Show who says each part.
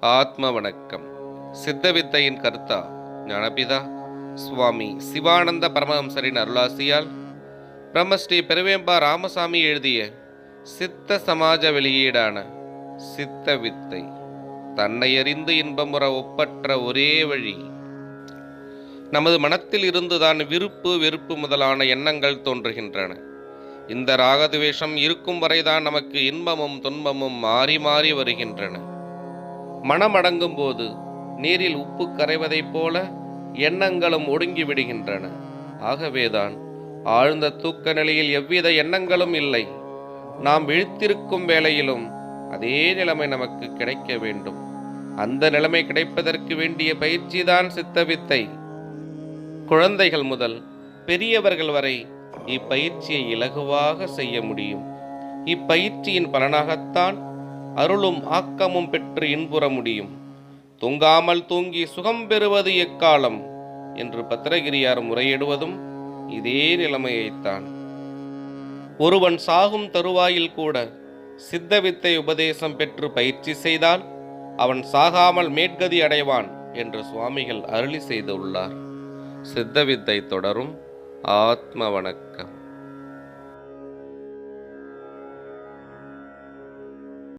Speaker 1: ஆத்ம வணக்கம் சித்தவித்தையின் கர்த்தா? ஞானபிதா. சுவாமி சிவானந்த பரமஹம்சரின் அருளாசியால் பிரம்மஸ்ரீ பெருவேம்பா ராமசாமி எழுதிய சித்த சமாஜ வெளியீடான சித்த வித்தை தன்னை அறிந்து இன்பமுற ஒப்பற்ற ஒரே வழி. நமது மனத்தில் இருந்துதான் விருப்பு வெறுப்பு முதலான எண்ணங்கள் தோன்றுகின்றன. இந்த ராகதுவேஷம் இருக்கும் வரைதான் நமக்கு இன்பமும் துன்பமும் மாறி மாறி வருகின்றன. மனம் அடங்கும் போது நீரில் உப்பு கரைவதைப் போல எண்ணங்களும் ஒடுங்கி விடுகின்றன ஆகவேதான் ஆழ்ந்த தூக்க நிலையில் எவ்வித எண்ணங்களும் இல்லை. நாம் விழித்திருக்கும் வேளையிலும் அதே நிலைமை நமக்கு கிடைக்க வேண்டும். அந்த நிலைமை கிடைப்பதற்கு வேண்டிய பயிற்சிதான் சித்தவித்தை. குழந்தைகள் முதல் பெரியவர்கள் வரை இப்பயிற்சியை இலகுவாக செய்ய முடியும். இப்பயிற்சியின் பலனாகத்தான் அருளும் ஆக்கமும் பெற்று இன்புற முடியும். தூங்காமல் தூங்கி சுகம் பெறுவது எக்காலம்? என்று பத்திரகிரியார் முறையிடுவதும் இதே நிலைமையைத்தான். ஒருவன் சாகும் தருவாயில் கூட சித்தவித்தை உபதேசம் பெற்று பயிற்சி செய்தால் அவன் சாகாமல் மேற்கதி அடைவான் என்று சுவாமிகள் அருளி செய்துள்ளார். சித்தவித்தை தொடரும் ஆத்ம வணக்கம்.